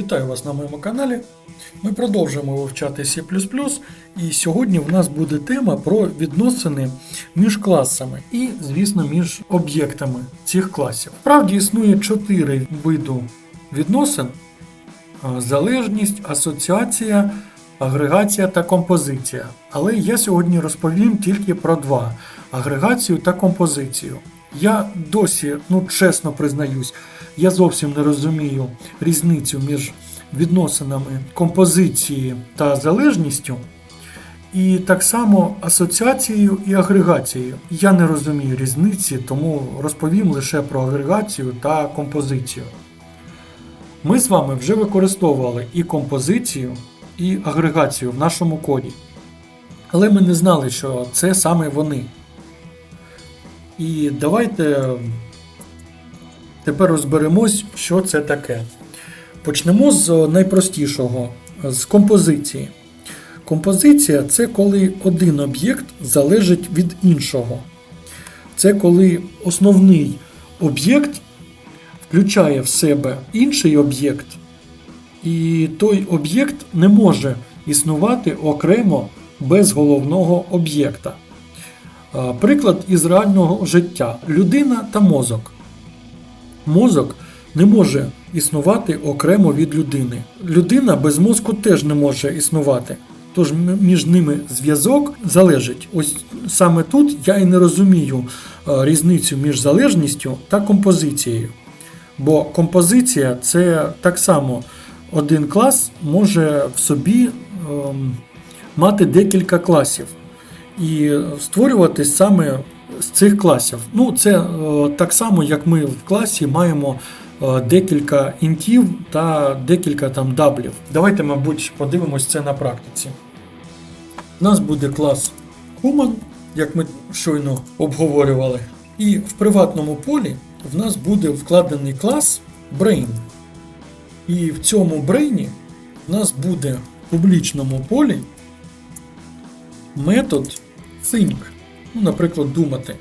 Вітаю вас на моєму каналі. Ми продовжуємо вивчати C++, і сьогодні в нас буде тема про відносини між класами і, звісно, між об'єктами цих класів. Справді існує чотири виду відносин: залежність, асоціація, агрегація та композиція. Але я сьогодні розповім тільки про два: агрегацію та композицію. Я досі, ну чесно признаюсь, я зовсім не розумію різницю між відносинами композиції та залежністю, і так само асоціацією і агрегацією. Я не розумію різниці, тому розповім лише про агрегацію та композицію. Ми з вами вже використовували і композицію, і агрегацію в нашому коді. Але ми не знали, що це саме вони. І давайте тепер розберемось, що це таке. Почнемо з найпростішого, з композиції. Композиція це коли один об'єкт залежить від іншого. Це коли основний об'єкт включає в себе інший об'єкт, і той об'єкт не може існувати окремо без головного об'єкта. Приклад із реального життя: людина та мозок. Мозок не може існувати окремо від людини. Людина без мозку теж не може існувати. Тож між ними зв'язок залежить. Ось саме тут я і не розумію е, різницю між залежністю та композицією. Бо композиція це так само один клас може в собі ем, мати декілька класів і створювати саме з цих класів. Ну, це е, так само, як ми в класі маємо е, декілька інтів та декілька там даблів. Давайте, мабуть, подивимось це на практиці. У нас буде клас Human, як ми щойно обговорювали. І в приватному полі в нас буде вкладений клас Brain. І в цьому брейні в нас буде в публічному полі метод think. Ну, наприклад, думати.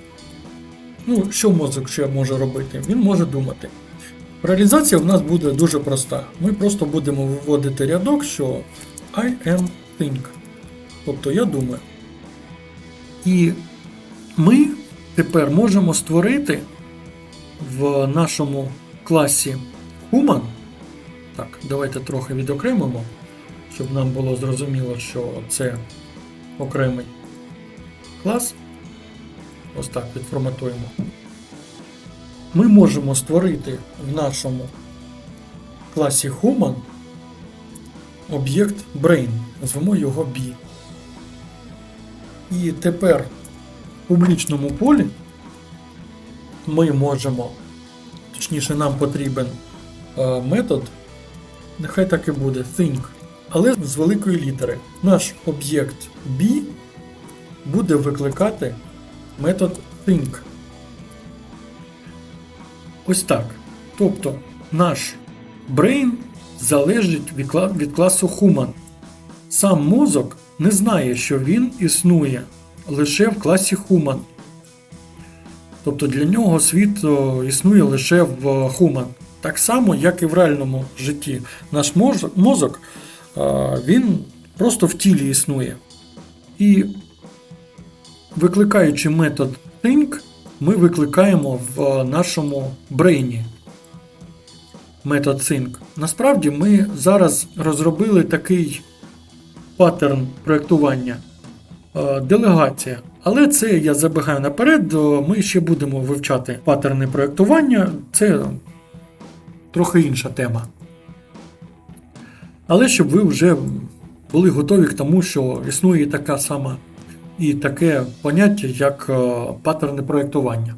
Ну, що мозок ще може робити? Він може думати. Реалізація в нас буде дуже проста. Ми просто будемо виводити рядок, що I am think. Тобто я думаю. І ми тепер можемо створити в нашому класі Human. Так, давайте трохи відокремимо, щоб нам було зрозуміло, що це окремий клас. Ось так відформатуємо. Ми можемо створити в нашому класі Human об'єкт Brain. Назвемо його B. І тепер в публічному полі ми можемо, точніше, нам потрібен е, метод, нехай так і буде, think, але з великої літери. Наш об'єкт B буде викликати метод think. Ось так. Тобто наш brain залежить від, класу human. Сам мозок не знає, що він існує лише в класі human. Тобто для нього світ існує лише в human. Так само, як і в реальному житті. Наш мозок, він просто в тілі існує. І викликаючи метод think, ми викликаємо в нашому брейні метод think. Насправді ми зараз розробили такий паттерн проєктування е, делегація. Але це я забігаю наперед, ми ще будемо вивчати паттерни проєктування. Це трохи інша тема. Але щоб ви вже були готові к тому, що існує така сама і таке поняття, як е, паттерни проєктування.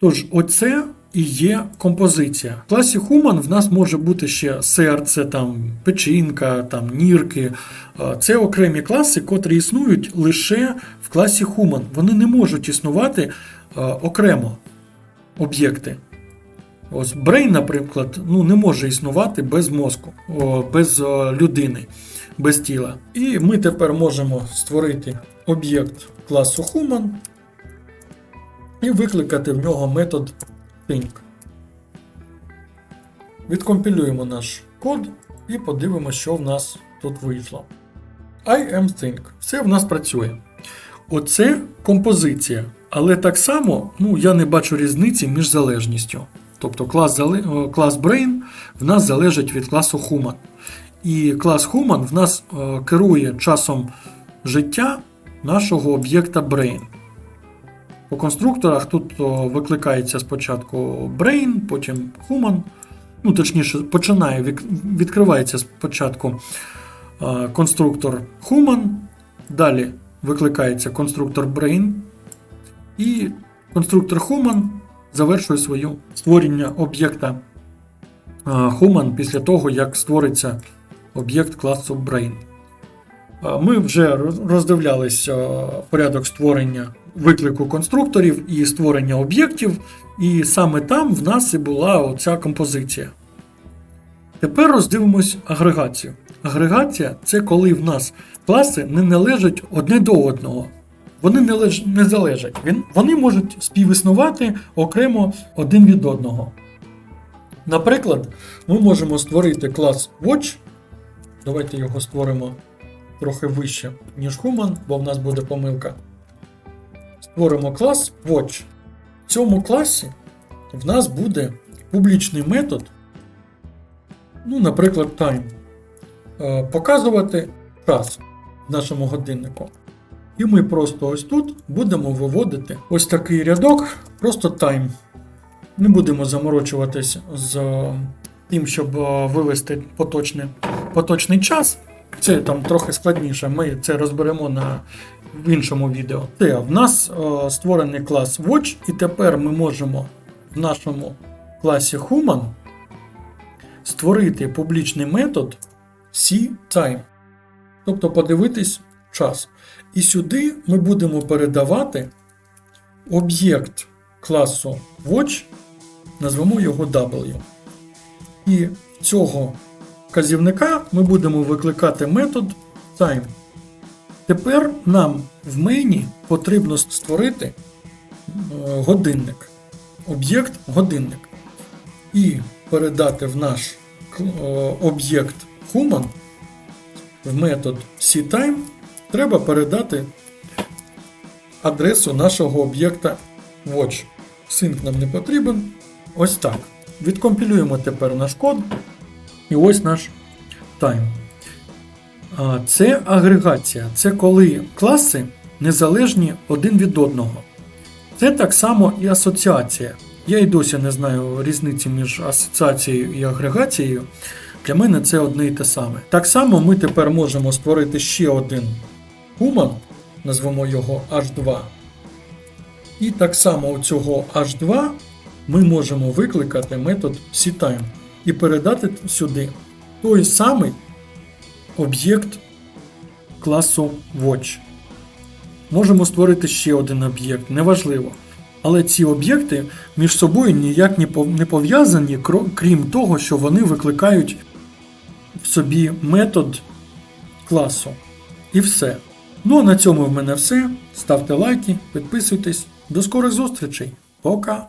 Тож, оце і є композиція. В класі Human в нас може бути ще серце, там, печінка, там, нірки. Е, Це окремі класи, котрі існують лише в класі Human. Вони не можуть існувати е, окремо об'єкти. Ось Brain, наприклад, ну, не може існувати без мозку, без людини, без тіла. І ми тепер можемо створити об'єкт класу Human і викликати в нього метод think. Відкомпілюємо наш код і подивимося, що в нас тут вийшло. I am think. Все в нас працює. Оце композиція. Але так само ну, я не бачу різниці між залежністю. Тобто клас, клас Brain в нас залежить від класу Human. І клас Human в нас е, керує часом життя нашого об'єкта Brain. По конструкторах тут о, викликається спочатку Brain, потім Human. Ну, точніше, починає, відкривається спочатку е, конструктор Human, далі викликається конструктор Brain, і конструктор Human завершує своє створення об'єкта е, Human після того, як створиться об'єкт класу Brain. Ми вже роз- роздивлялись е, порядок створення виклику конструкторів і створення об'єктів, і саме там в нас і була оця композиція. Тепер роздивимось агрегацію. Агрегація це коли в нас класи не належать одне до одного. Вони не, леж... не залежать. Він... Вони можуть співіснувати окремо один від одного. Наприклад, ми можемо створити клас Watch. Давайте його створимо трохи вище, ніж Human, бо в нас буде помилка. Створимо клас Watch. В цьому класі в нас буде публічний метод, ну, наприклад, time, е, показувати час в нашому годиннику. І ми просто ось тут будемо виводити ось такий рядок, просто time. Не будемо заморочуватись з тим, щоб е, вивести поточне, поточний час. Це там трохи складніше. Ми це розберемо на в іншому відео. Це в нас е, створений клас Watch, і тепер ми можемо в нашому класі Human створити публічний метод CTime. Тобто подивитись час. І сюди ми будемо передавати об'єкт класу Watch, назвемо його W. І цього вказівника ми будемо викликати метод time. Тепер нам в мейні потрібно створити е, годинник, об'єкт годинник. І передати в наш е, об'єкт human в метод cTime треба передати адресу нашого об'єкта watch. Sync нам не потрібен. Ось так. Відкомпілюємо тепер наш код. І ось наш time. Це агрегація. Це коли класи незалежні один від одного. Це так само і асоціація. Я і досі не знаю різниці між асоціацією і агрегацією. Для мене це одне і те саме. Так само ми тепер можемо створити ще один human, назвемо його H2. І так само у цього H2 ми можемо викликати метод cTime і передати сюди той самий об'єкт класу Watch. Можемо створити ще один об'єкт, неважливо. Але ці об'єкти між собою ніяк не пов'язані, крім того, що вони викликають в собі метод класу. І все. Ну а на цьому в мене все. Ставте лайки, підписуйтесь. До скорих зустрічей. Пока!